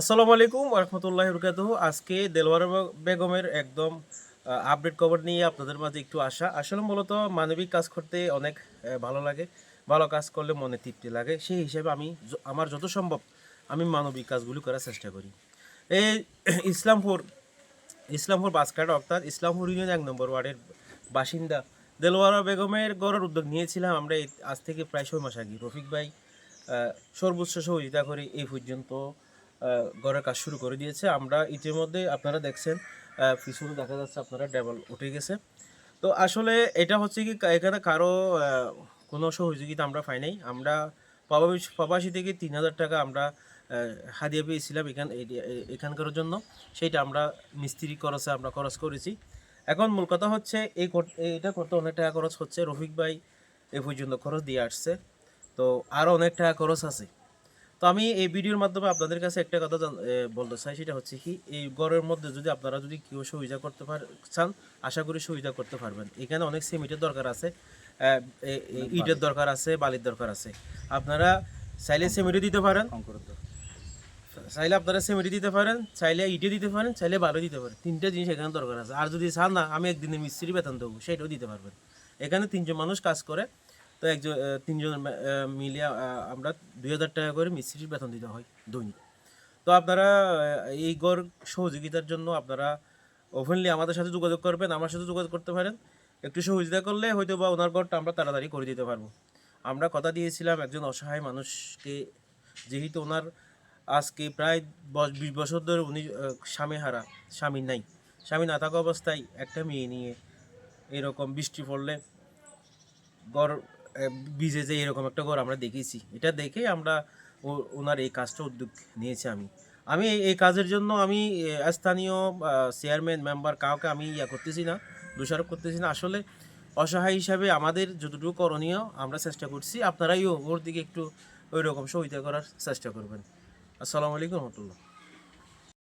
আসসালামু আলাইকুম রহমতুল্লাহ বরকাত আজকে দেলওয়ার বেগমের একদম আপডেট খবর নিয়ে আপনাদের মাঝে একটু আসা আসলে মূলত মানবিক কাজ করতে অনেক ভালো লাগে। ভালো কাজ করলে মনে তৃপ্তি লাগে। সেই হিসেবে আমি আমার যত সম্ভব আমি মানবিক কাজগুলি করার চেষ্টা করি। এই ইসলামপুর ইসলামপুর বাসকাট অর্থাৎ ইসলামপুর ইউনিয়ন এক নম্বর ওয়ার্ডের বাসিন্দা দেলোয়ারা বেগমের গড়ের উদ্যোগ নিয়েছিলাম। আমরা আজ থেকে প্রায় ছয় মাস আগে। রফিক ভাই সর্বোচ্চ সহযোগিতা করে এই পর্যন্ত গড়ের কাজ শুরু করে দিয়েছে। আমরা ইতিমধ্যে আপনারা দেখছেন পিছনে দেখা যাচ্ছে আপনারা ডেবল উঠে গেছে। তো আসলে এটা হচ্ছে কি এখানে কারও কোনো সহযোগিতা আমরা পাই নাই। আমরা প্রবাসী থেকে তিন হাজার টাকা আমরা হাদিয়া পেয়েছিলাম এখান এখানকার জন্য। সেইটা আমরা মিস্ত্রি খরচে আমরা খরচ করেছি। এখন মূল কথা হচ্ছে, এই এটা করতে অনেক টাকা খরচ হচ্ছে। রফিক ভাই এ পর্যন্ত খরচ দিয়ে আসছে। তো আরও অনেক টাকা খরচ আছে। তো আমি এই ভিডিওর মাধ্যমে আপনাদের কাছে একটা কথা বলতে চাই সেটা হচ্ছে কি এই ঘরের মধ্যে যদি আপনারা যদি কেউ সুবিধা করতে পার চান আশা করি সুবিধা করতে পারবেন। এখানে অনেক সিমেন্টের দরকার আছে ইটের দরকার আছে বালির দরকার আছে। আপনারা চাইলে সিমেন্টও দিতে পারেন। চাইলে আপনারা সিমেন্টই দিতে পারেন চাইলে ইটে দিতে পারেন চাইলে বালু দিতে পারেন। তিনটা জিনিস এখানে দরকার আছে। আর যদি চান না আমি একদিনে মিস্ত্রি বেতন দেবো সেটাও দিতে পারবেন। এখানে তিনজন মানুষ কাজ করে তো একজন তিনজন মিলিয়ে আমরা দুই হাজার টাকা করে মিস্ত্রির বেতন দিতে হয় দৈনিক। তো আপনারা এই গড় সহযোগিতার জন্য আপনারা ওপেনলি আমাদের সাথে যোগাযোগ করবেন, আমার সাথে যোগাযোগ করতে পারেন। একটু সহযোগিতা করলে হয়তো বা ওনার গড়টা আমরা তাড়াতাড়ি করে দিতে পারব। আমরা কথা দিয়েছিলাম একজন অসহায় মানুষকে, যেহেতু ওনার আজকে প্রায় বিশ বছর ধরে উনি স্বামী হারা স্বামী নাই। স্বামী না থাকা অবস্থায় একটা মেয়ে নিয়ে এরকম বৃষ্টি পড়লে গড় ভিজে যে এরকম একটা ঘর আমরা দেখেছি, এটা দেখে আমরা ওনার এই কাজটা উদ্যোগ নিয়েছি আমি। আমি এই- কাজের জন্য আমি স্থানীয় চেয়ারম্যান মেম্বার কাউকে আমি ইয়া করতেছি না, দোষারোপ করতেছি না। আসলে অসহায় হিসাবে আমাদের যতটুকু করণীয় আমরা চেষ্টা করছি আপনারাই ও- ওর দিকে একটু ওই রকম সহযোগিতা করার চেষ্টা করবেন। আসসালামু আলাইকুম রহমতুল্লাহ।